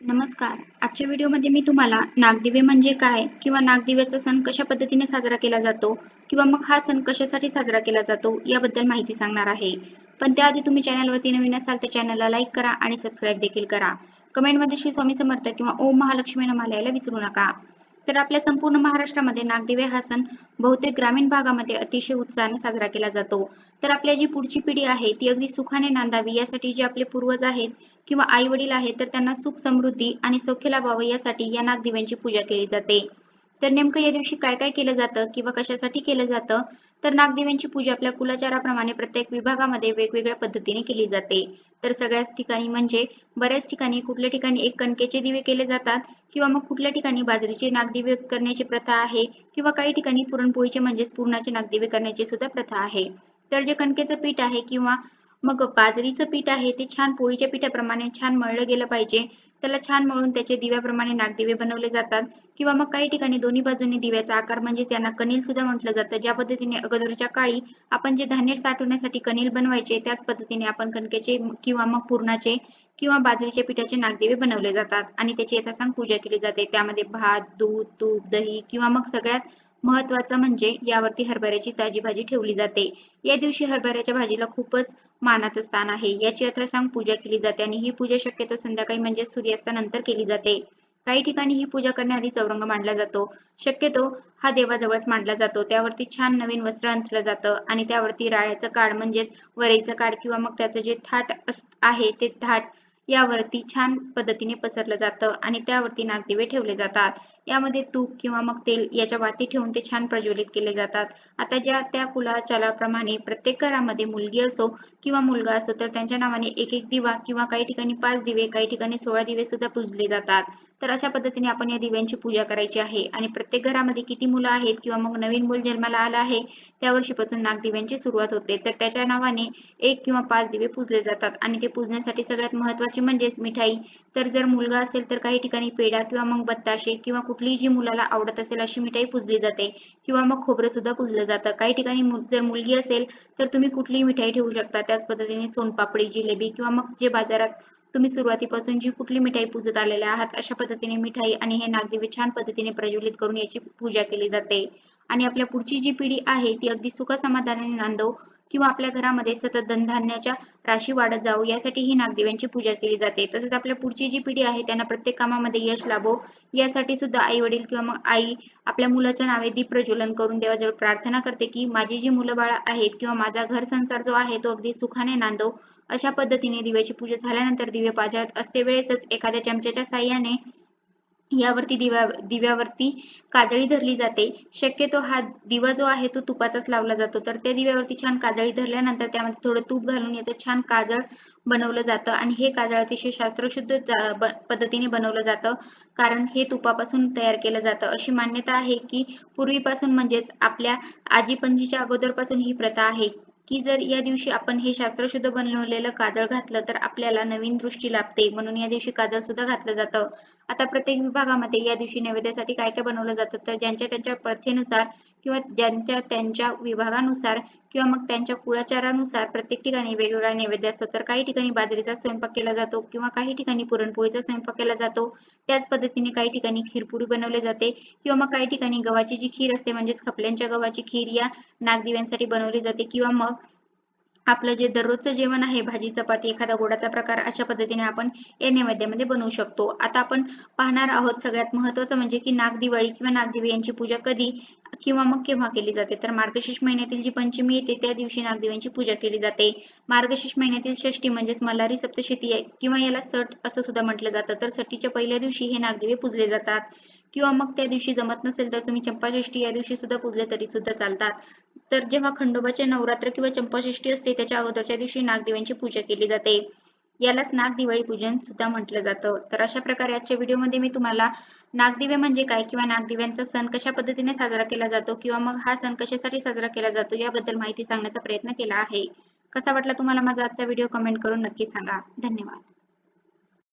नमस्कार. आजच्या व्हिडिओमध्ये मी तुम्हाला नागदिवे म्हणजे काय किंवा नागदिव्याचा सण कशा पद्धतीने साजरा केला जातो किंवा मग हा सण कशासाठी साजरा केला जातो याबद्दल माहिती सांगणार आहे. पण त्याआधी तुम्ही चॅनलवरती नवीन असाल तर चॅनलला लाईक करा आणि सबस्क्राईब देखील करा. कमेंटमध्ये श्री स्वामी समर्थ किंवा ओम महालक्ष्मी नमाला यायला विसरू नका. तर आपल्या संपूर्ण महाराष्ट्रामध्ये नागदिवे हा सण बहुतेक ग्रामीण भागामध्ये अतिशय उत्साहाने साजरा केला जातो. तर आपल्या जी पुढची पिढी आहे ती अगदी सुखाने नांदावी यासाठी जे आपले पूर्वज आहेत किंवा आई वडील आहेत तर त्यांना सुख समृद्धी आणि सौख्य लाभावं यासाठी या नागदिव्यांची पूजा केली जाते. तर नेमकं या दिवशी काय काय केलं जातं किंवा कशासाठी केलं जातं? तर नागदेवांची पूजा आपल्या कुलाचाराप्रमाणे प्रत्येक विभागामध्ये वेगवेगळ्या पद्धतीने केली जाते. तर सगळ्याच ठिकाणी म्हणजे बऱ्याच ठिकाणी कुठल्या ठिकाणी एक कणकेचे दिवे केले जातात किंवा मग कुठल्या ठिकाणी बाजरीचे नागदिवे करण्याची प्रथा आहे किंवा काही ठिकाणी पुरणपोळीचे म्हणजेच पूर्णाचे नागदिवे करण्याची सुद्धा प्रथा आहे. तर जे कणकेचं पीठ आहे किंवा मग बाजरीचं पीठ आहे ते छान पोळीच्या पिठाप्रमाणे छान मळलं गेलं पाहिजे. त्याला छान मळून त्याचे दिव्याप्रमाणे नागदिवे बनवले जातात. किंवा मग काही ठिकाणी दोन्ही बाजूंनी दिव्याचा आकार म्हणजे त्यांना कणील सुद्धा म्हटलं जातं. ज्या पद्धतीने अगोदरच्या काळी आपण जे धान्य साठवण्यासाठी कणील बनवायचे त्याच पद्धतीने आपण कणकेचे किंवा मग पूर्णाचे किंवा बाजरीच्या पिठाचे नागदिवे बनवले जातात. आणि त्याची यथासांग पूजा केली जाते. त्यामध्ये भात दूध तूप दही किंवा मग सगळ्यात महत्वाचं म्हणजे यावरती हरभऱ्याची ताजी भाजी ठेवली जाते. या दिवशी हरभऱ्याच्या भाजीला खूपच मानाचं स्थान आहे. याची यथासांग पूजा केली जाते आणि ही पूजा शक्यतो संध्याकाळी म्हणजे सूर्यास्तानंतर केली जाते. काही ठिकाणी ही पूजा करण्याआधी चौरंग मांडला जातो. शक्यतो हा देवाजवळच मांडला जातो. त्यावरती छान नवीन वस्त्र अंथलं जातं आणि त्यावरती राळ्याचं काड म्हणजेच वरईचं काड किंवा मग त्याचं जे थाट आहे ते थाट यावरती छान पद्धतीने पसरलं जातं आणि त्यावरती नागदिवे ठेवले जातात. यामध्ये तूप किंवा मग तेल याच्या वाती ठेवून ते छान प्रज्वलित केले जातात. आता ज्या त्या कुलाचाराप्रमाणे प्रत्येक घरामध्ये मुलगी असो किंवा मुलगा असो तर त्यांच्या नावाने एक एक दिवा किंवा काही ठिकाणी पाच दिवे काही ठिकाणी सोळा दिवे सुद्धा पुजले जातात. तर अशा पद्धतीने आपण या दिव्यांची पूजा करायची आहे. आणि प्रत्येक घरामध्ये किती मुलं आहेत किंवा मग नवीन मूल जन्माला आलं आहे त्या वर्षीपासून नागदिव्यांची सुरुवात होते. तर त्याच्या नावाने एक किंवा पाच दिवे पुजले जातात. आणि ते पुजण्यासाठी सगळ्यात महत्वाची म्हणजेच मिठाई. तर जर मुलगा असेल तर काही ठिकाणी पेढा किंवा मग बत्ताशे किंवा कुठलीही जी मुलाला आवडत असेल अशी मिठाई पुजली जाते. किंवा मग खोबरं सुद्धा पुजलं जातं. काही ठिकाणी जर मुलगी असेल तर तुम्ही कुठलीही मिठाई ठेवू शकता. त्याच पद्धतीने सोनपापडी जिलेबी किंवा मग जे बाजारात तुम्ही सुरुवातीपासून जी कुठली मिठाई पूजत आलेल्या आहात अशा पद्धतीने मिठाई आणि हे नागदेवी छान पद्धतीने प्रज्वलित करून याची पूजा केली जाते. आणि आपल्या पुढची जी पिढी आहे ती अगदी सुख समाधानाने नांदो किंवा आपल्या घरामध्ये सतत धनधान्याच्या राशी वाढत जावो यासाठी ही नागदेवांची पूजा केली जाते. तसेच आपल्या पुढची जी पिढी आहे त्यांना प्रत्येक कामामध्ये यश लाभो. यासाठी सुद्धा आई वडील किंवा मग आई आपल्या मुलाच्या नावे दीप प्रज्वलन करून देवाजवळ प्रार्थना करते की माझी जी मुलं बाळ आहेत किंवा माझा घर संसार जो आहे तो अगदी सुखाने नांदो. अशा पद्धतीने दिव्याची पूजा झाल्यानंतर दिवे पाजळत असते वेळेसच एखाद्या चमच्याच्या साह्याने यावरती दिव्या दिव्यावरती काजळी धरली जाते. शक्यतो हा दिवा जो आहे तो तुपाचाच लावला जातो. तर त्या दिव्यावरती छान काजळी धरल्यानंतर त्यामध्ये थोडं तूप घालून याचं छान काजळ बनवलं जातं आणि हे काजळ अतिशय शास्त्रशुद्ध पद्धतीने बनवलं जातं. कारण हे तुपापासून तयार केलं जातं. अशी मान्यता आहे की पूर्वीपासून म्हणजेच आपल्या आजी पणजीच्या अगोदरपासून ही प्रथा आहे. की जर या दिवशी आपण हे शास्त्रशुद्ध बनवलेलं काजळ घातलं तर आपल्याला नवीन दृष्टी लाभते. म्हणून या दिवशी काजळ सुद्धा घातलं जातं. आता प्रत्येक विभागामध्ये या दिवशी नैवेद्यासाठी काय काय बनवलं जातं? तर ज्यांच्या त्यांच्या प्रथेनुसार किंवा ज्यांच्या त्यांच्या विभागानुसार किंवा मग त्यांच्या कुळाचारानुसार प्रत्येक ठिकाणी वेगवेगळा नैवेद्य असतो. तर काही ठिकाणी बाजरीचा स्वयंपाक केला जातो किंवा काही ठिकाणी पुरणपोळीचा स्वयंपाक केला जातो. त्याच पद्धतीने काही ठिकाणी खीरपुरी बनवले जाते किंवा मग काही ठिकाणी गव्हाची जी खीर असते म्हणजेच खपल्यांच्या गव्हाची खीर या नागदिव्यांसाठी बनवली जाते किंवा मग आपलं जे दररोजचं जेवण आहे भाजी चपाती एखादा गोडाचा प्रकार अशा पद्धतीने आपण या नैवेद्यामध्ये बनवू शकतो. आता आपण पाहणार आहोत सगळ्यात महत्वाचं म्हणजे की नागदिवाळी किंवा नागदेवी यांची पूजा कधी किंवा मग केव्हा केली जाते? तर मार्गशीर्ष महिन्यातील जी पंचमी येते त्या दिवशी नागदेवांची पूजा केली जाते. मार्गशीर्ष महिन्यातील षष्टी म्हणजेच मल्हारी सप्तशती किंवा याला सट असं सुद्धा म्हटलं जातं. तर सटीच्या पहिल्या दिवशी हे नागदेवे पूजले जातात. किंवा मग त्या दिवशी जमत नसेल तर तुम्ही चंपाषष्ठी या दिवशी सुद्धा पूजले तरी सुद्धा चालतात. तर जेव्हा खंडोबाचे नवरात्र किंवा चंपाषष्ठी असते त्याच्या अगोदरच्या दिवशी नागदेवांची पूजा केली जाते. यालाच नागदिवाळी पूजन सुद्धा म्हटलं जातं. तर अशा प्रकारे आजच्या व्हिडिओमध्ये मी तुम्हाला नागदिवे म्हणजे काय किंवा नागदिव्यांचा सण कशा पद्धतीने साजरा केला जातो किंवा मग हा सण कशासाठी साजरा केला जातो याबद्दल माहिती सांगण्याचा प्रयत्न केला आहे. कसा वाटला तुम्हाला माझा आजचा व्हिडिओ कमेंट करून नक्की सांगा. धन्यवाद.